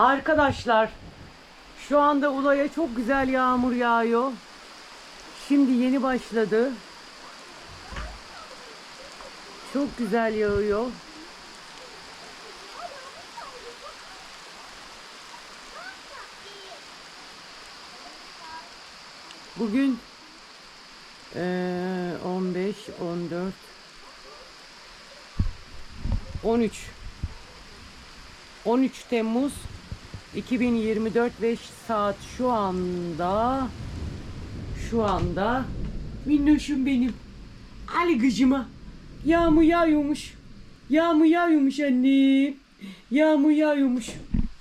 Arkadaşlar şu anda Ula'ya çok güzel yağmur yağıyor. Şimdi yeni başladı. Çok güzel yağıyor. Bugün eee, 15, 14, 13 13 Temmuz 2024 ve saat şu anda şu anda minnoşum benim. Ali gıcıma yağmur yağıyormuş yağmur yağıyormuş annem yağmur yağıyormuş.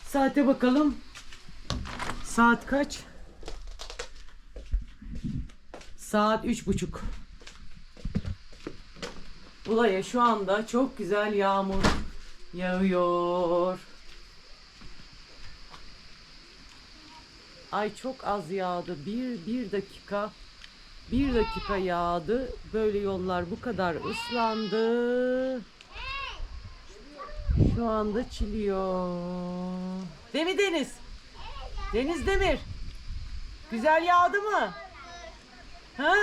Saate bakalım. Saat kaç? Saat üç buçuk. Ulaya şu anda çok güzel yağmur yağıyor. Ay çok az yağdı. Bir, bir dakika bir dakika yağdı. Böyle yollar bu kadar ıslandı. Şu anda çiliyor. Değil Deniz? Deniz Demir. Güzel yağdı mı? Ha?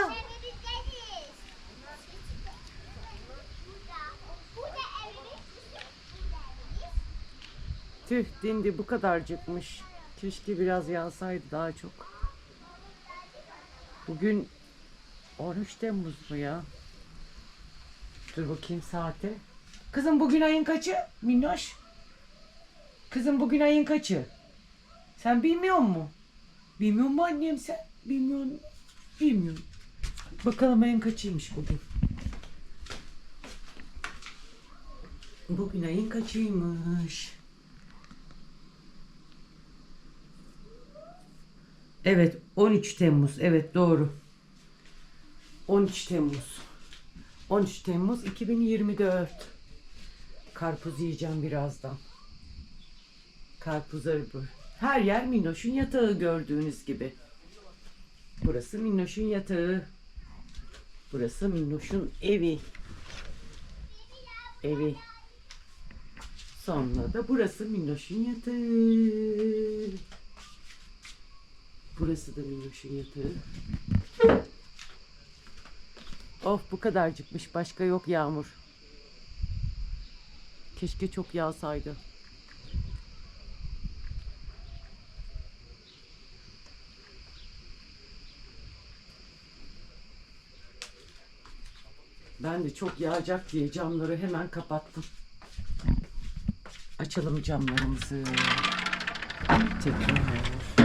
Tüh dindi bu kadarcıkmış. Keşke biraz yağsaydı daha çok. Bugün 13 Temmuz mu ya? Dur bakayım saate. Kızım bugün ayın kaçı? Minnoş. Kızım bugün ayın kaçı? Sen bilmiyor mu? Bilmiyor mu annem sen? Bilmiyor musun? Bilmiyorum. Bakalım ayın kaçıymış bugün. Bugün ayın kaçıymış? Evet 13 Temmuz. Evet doğru. 13 Temmuz. 13 Temmuz 2024. Karpuz yiyeceğim birazdan. Karpuzları bu. Her yer Minnoş'un yatağı gördüğünüz gibi. Burası Minnoş'un yatağı. Burası Minnoş'un evi. Evi. Sonra da burası Minnoş'un yatağı. Burası da Minnoş'un yatağı. Of bu kadarcıkmış. Başka yok yağmur. Keşke çok yağsaydı. Ben de çok yağacak diye camları hemen kapattım. Açalım camlarımızı. Tekrar.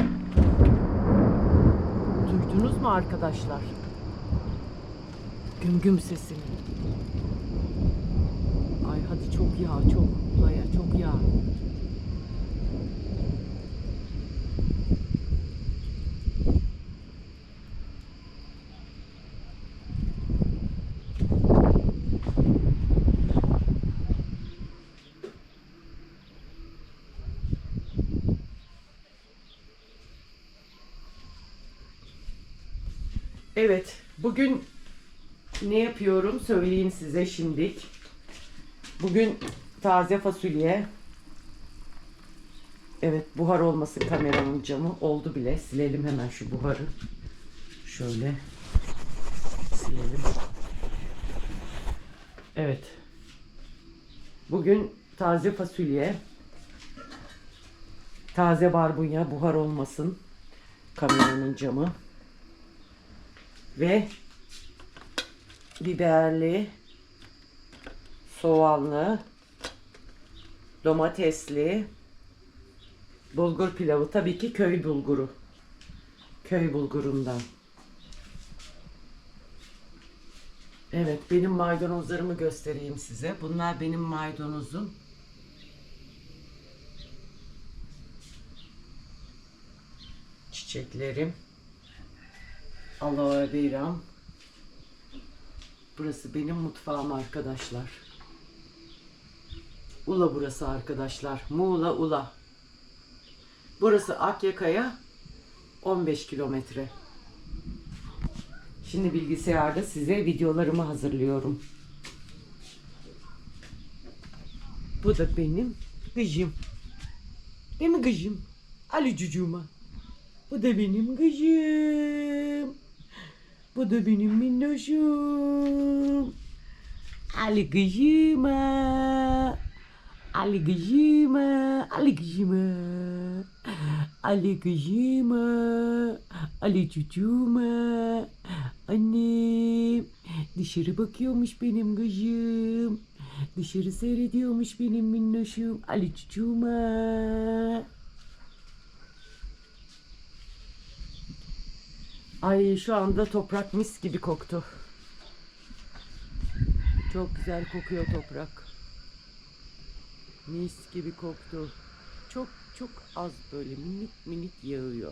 Duydunuz mu arkadaşlar? Güm güm sesini. Ay hadi çok yağ çok. Baya çok Evet, bugün ne yapıyorum söyleyeyim size şimdilik. Bugün taze fasulye. Evet, buhar olmasın kameranın camı. Oldu bile. Silelim hemen şu buharı. Şöyle silelim. Evet. Bugün taze fasulye. Taze barbunya buhar olmasın kameranın camı ve biberli, soğanlı, domatesli, bulgur pilavı. Tabii ki köy bulguru. Köy bulgurundan. Evet, benim maydanozlarımı göstereyim size. Bunlar benim maydanozum. Çiçeklerim. Aloe veram. Burası benim mutfağım arkadaşlar. Ula burası arkadaşlar. Muğla Ula. Burası Akyaka'ya 15 kilometre. Şimdi bilgisayarda size videolarımı hazırlıyorum. Bu da benim gıcım. Değil mi kızım? Ali cucuğuma. Bu da benim kızım. Bu da benim minnoşum. Ali kızıma. Ali kızıma. Ali kızıma. Ali kızıma. Ali. Dışarı bakıyormuş benim kızım. Dışarı seyrediyormuş benim minnoşum. Ali çocuğuma. Ay şu anda toprak mis gibi koktu. Çok güzel kokuyor toprak. Mis gibi koktu. Çok çok az böyle minik minik yağıyor.